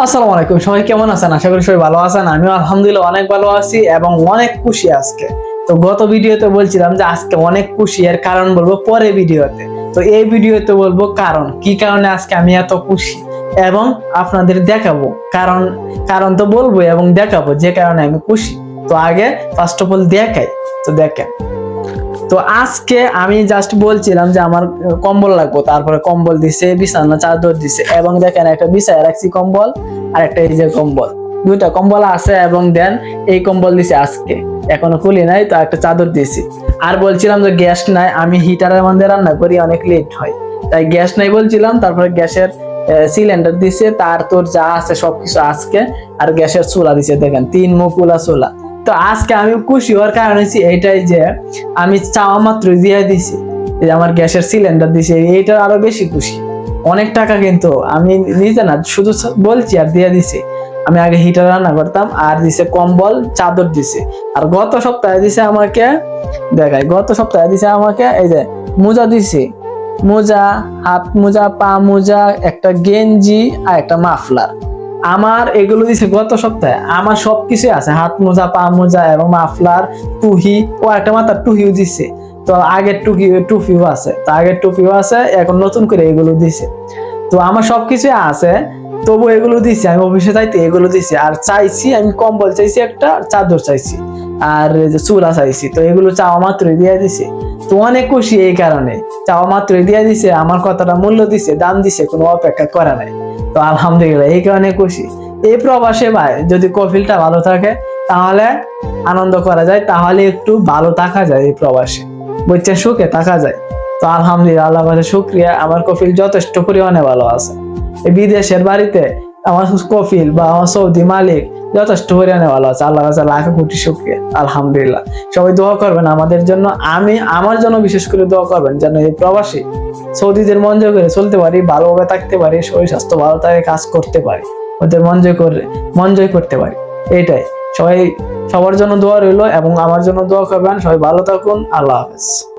আসসালামু আলাইকুম, সবাই কেমন আছেন? আশা করি সবাই ভালো আছেন। আমিও আলহামদুলিল্লাহ অনেক ভালো আছি এবং অনেক খুশি আজকে। তো গত ভিডিওতে বলছিলাম যে আজকে অনেক খুশি, এর কারণ বলব পরে ভিডিওতে। তো এই ভিডিওতে বলব কারণ, কি কারণে আজকে আমি এত খুশি? এবং আপনাদের দেখাবো। কারণ কারণ তো বলব এবং দেখাবো যে কারণে আমি খুশি। তো আগে ফার্স্ট অফ অল দেখাই। তো দেখেন। তো আজকে আমি জাস্ট বলছিলাম যে আমার কম্বল লাগবে। তারপরে কম্বল দিছে, বিছানা, চাদর দিছে এবং দেখেন একটা বিছায় রাখছি কম্বল আর একটা এই যে কম্বল। দুইটা কম্বল আছে এবং দেন এই কম্বল দিছে আজকে। এখনও খুলি নাই, তো একটা চাদর দিয়েছি। আর বলছিলাম যে গ্যাস নাই, আমি হিটারের মধ্যে রান্না করি, অনেক লেট হয়। তাই গ্যাস নাই বলছিলাম, তারপরে গ্যাসের সিলিন্ডার দিছে, তার তোর যা আছে সবকিছু আজকে, আর গ্যাসের চুলা দিছে, দেখেন, তিন মুকুলা চুলা। তো আজকে আমি খুশি হওয়ার কারণ হচ্ছে এইটাই যে আমি চাওয়া মাত্র দিয়ে দিছি। আমার গ্যাসের সিলিন্ডার দিছে, এইটার আরও বেশি খুশি। অনেক টাকা কিন্তু আমি নিজে না, শুধু বলছি আর দিয়ে দিছি। আমি আগে হিটার রান্না করতাম, আর দিছে কম্বল, চাদর দিছে। আর গত সপ্তাহে দিছে আমাকে, দেখাই, গত সপ্তাহে দিছে আমাকে, এই যে মোজা দিছে। মোজা, হাত মোজা, পা মোজা, একটা গেঞ্জি আর একটা মাফলার। আমার এগুলো দিছে গত সপ্তাহে। আমার সবকিছু আছে, হাত মোজা, পা মোজা এবং মাফলার, টুহি, ও একটা মাথার টুহিও দিছে। তো আগের টুকি টুপিও আছে। তো আগের টুপিও আছে, এখন নতুন করে এগুলো দিছে। তো আমার সবকিছু আছে, তবু এগুলো দিছি, আমি অফিসে যাইতে এগুলো দিছি। আর চাইছি, আমি কম্বল চাইছি একটা চাদর চাইছি। আর চুলা চাইছি, তো এগুলো চাওয়া মাত্রই দিয়ে দিছে। তো অনেক খুশি এই কারণে। চাওয়া মাত্রই দিয়ে দিছে, আমার কথাটা মূল্য দিছে, দাম দিছে, কোনো অপেক্ষা করা নাই। তো আলহামদুলিল্লাহ, এই কারণে খুশি। এই প্রবাসে ভাই, যদি কফিলটা ভালো থাকে, তাহলে আনন্দ করা যায়, তাহলে একটু ভালো থাকা যায় এই প্রবাসে। বুঝছেন? সুখে থাকা যায়। তো আলহামদুলিল্লাহ আল্লাহ কাছে শুক্রিয়া। আমার কফিল যথেষ্ট পরিমাণে ভালো আছে। এই বিদেশের বাড়িতে আমার কফিল বা আমার সৌদি মালিক যথেষ্ট পরিমাণে ভালো আছে। আল্লাহ কাছে লাখ কোটি শুক্রিয়া। আলহামদুলিল্লাহ। সবাই দোয়া করবেন আমাদের জন্য। আমি আমার জন্য বিশেষ করে দোয়া করবেন যেন এই প্রবাসী সৌদিদের মন জয় করে চলতে পারি, ভালোভাবে থাকতে পারি, শরীর স্বাস্থ্য ভালো থাকে, কাজ করতে পারি, ওদের মন জয় করে, মন জয় করতে পারি। এইটাই। সবাই সবার জন্য দোয়া রইল এবং আমার জন্য দোয়া করবেন। সবাই ভালো থাকুন। আল্লাহ হাফেজ।